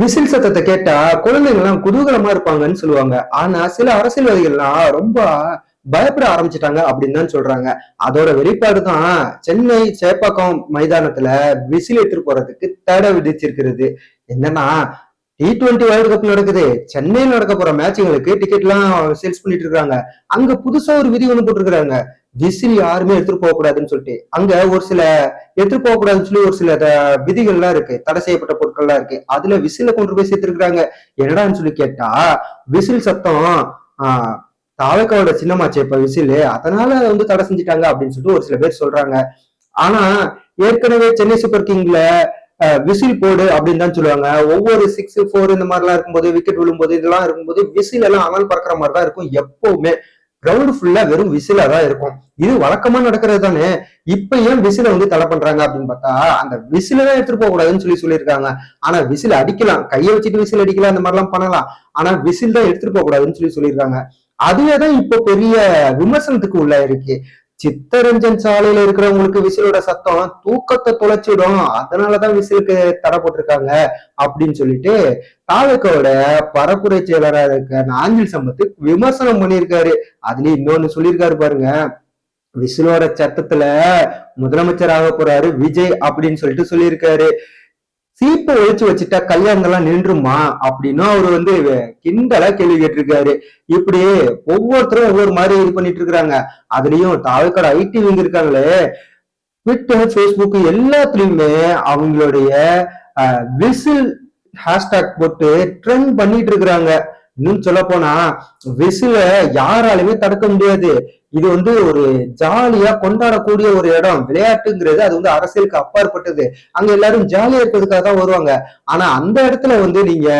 Whistle சத்தத்தை கேட்டா குழந்தைங்க எல்லாம் குதூகலமா இருப்பாங்கன்னு சொல்லுவாங்க. ஆனா சில அரசியல்வாதிகள்லாம் ரொம்ப பயப்பட ஆரம்பிச்சிட்டாங்க அப்படின்னு தான் சொல்றாங்க. அதோட வெளிப்பாடு தான் சென்னை சேப்பாக்கம் மைதானத்துல விசில் எடுத்துட்டு போறதுக்கு தடை விதிச்சிருக்கிறது. என்னன்னா டி டுவெண்ட்டி வேர்ல்டு கப் நடக்குது. சென்னையில் நடக்க போற மேட்சுங்களுக்கு டிக்கெட் எல்லாம் சேல்ஸ் பண்ணிட்டு இருக்காங்க. அங்க புதுசா ஒரு விதி ஒண்ணு போட்டிருக்காங்க விசில் யாருமே எடுத்துட்டு போக கூடாதுன்னு சொல்லிட்டு அங்க ஒரு சில எடுத்துட்டு போக கூடாதுன்னு சொல்லி ஒரு சில விதிகள் விதிகள்லாம் இருக்கு. தடை செய்யப்பட்ட பொருட்கள்லாம் இருக்கு. அதுல விசில கொண்டு போய் சேர்த்திருக்காங்க என்னடான்னு சொல்லி கேட்டா விசில் சத்தம் ஆஹ் தாவக்காவோட சின்னமாச்சு இப்ப விசில். அதனால அதை வந்து தடை செஞ்சுட்டாங்க அப்படின்னு சொல்லிட்டு ஒரு சில பேர் சொல்றாங்க. ஆனா ஏற்கனவே சென்னை சூப்பர் கிங்ல விசில் போடு அப்படின்னு தான் சொல்லுவாங்க. ஒவ்வொரு சிக்ஸ் ஃபோர் இந்த மாதிரிலாம் இருக்கும்போது விக்கெட் விழும்போது இதெல்லாம் இருக்கும்போது விசில் எல்லாம் அனல் பறக்கிற மாதிரி தான் இருக்கும் எப்பவுமே. கிரவுண்ட் ஃபுல்லா வெறும் விசிலா தான் இருக்கும். இது வழக்கமா நடக்கிறது தானே? இப்ப ஏன் விசில வந்து தடை பண்றாங்க அப்படின்னு பார்த்தா அந்த விசில தான் எடுத்துட்டு போக கூடாதுன்னு சொல்லி சொல்லியிருக்காங்க. ஆனா விசில் அடிக்கலாம். கையை வச்சுட்டு விசில் அடிக்கலாம் அந்த மாதிரிலாம் பண்ணலாம். ஆனா விசில் தான் எடுத்துட்டு போக கூடாதுன்னு சொல்லி சொல்லியிருக்காங்க. அதுவே தான் இப்போ பெரிய விமர்சனத்துக்கு உள்ள இருக்கு சித்தரஞ்சன் சாலையில இருக்கிறவங்களுக்கு விசிலோட சத்தம் தூக்கத்தை தொலைச்சிடும். அதனாலதான் விசிலுக்கு தடை போட்டிருக்காங்க அப்படின்னு சொல்லிட்டு தாலுக்காவோட பரப்புரை செயலரா இருக்க நாஞ்சில் சம்பத்து விமர்சனம் பண்ணியிருக்காரு. அதுலயும் இன்னொன்னு சொல்லியிருக்காரு பாருங்க. விசிலோட சத்தத்துல முதலமைச்சர் ஆக போறாரு விஜய் அப்படின்னு சொல்லிட்டு சொல்லியிருக்காரு. சீப்பை ஒழிச்சு வச்சுட்டா கல்யாணம்லாம் நின்றுமா அப்படின்னு அவர் வந்து கிண்டலா கேள்வி கேட்டிருக்காரு. இப்படி ஒவ்வொருத்தரும் ஒவ்வொரு மாதிரி இது பண்ணிட்டு இருக்காங்க அதுலயும் தாலுக்காட ஐடி விங்க இருக்காங்களே. ட்விட்டர் ஃபேஸ்புக் எல்லாத்துலயுமே அவங்களுடைய விசில் ஹேஷ்டாக் போட்டு ட்ரெண்ட் பண்ணிட்டு இருக்கிறாங்க. இன்னும் சொல்ல போனா விசில யாராலுமே தடுக்க முடியாது. இது வந்து ஒரு ஜாலியா கொண்டாடக்கூடிய ஒரு இடம். விளையாட்டுங்கிறது அது வந்து அரசியலுக்கு அப்பாற்பட்டது. அங்க எல்லாரும் ஜாலியா இருக்கிறதுக்காக தான் வருவாங்க. ஆனா அந்த இடத்துல வந்து நீங்க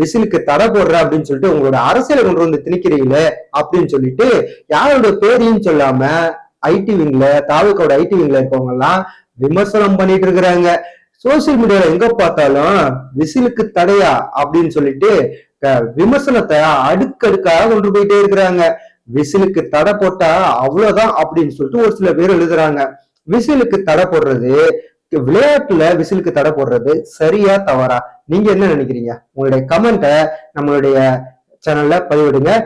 விசிலுக்கு தடை போடுற அப்படின்னு சொல்லிட்டு உங்களோட அரசியலை கொண்டு வந்து திணிக்கிறீங்களே அப்படின்னு சொல்லிட்டு யாரோட பேரையும் சொல்லாம ஐடி விங்ல தாலுக்காவோட ஐடி விங்ல இருக்கவங்க எல்லாம் விமர்சனம் பண்ணிட்டு இருக்கிறாங்க. சோசியல் மீடியால எங்க பார்த்தாலும் விசிலுக்கு தடையா அப்படின்னு சொல்லிட்டு விமர்சனத்தை அடுக்கடுக்காக கொண்டு போயிட்டே இருக்கிறாங்க. விசிலுக்கு தடை போட்டா அவ்வளவுதான் அப்படின்னு சொல்லிட்டு ஒரு சில பேர் எழுதுறாங்க. விசிலுக்கு தடை போடுறது விளையாட்டுல விசிலுக்கு தடை போடுறது சரியா தவறா? நீங்க என்ன நினைக்கிறீங்க? உங்களுடைய கமெண்ட்டை நம்மளுடைய சேனல்ல பதிவிடுங்க.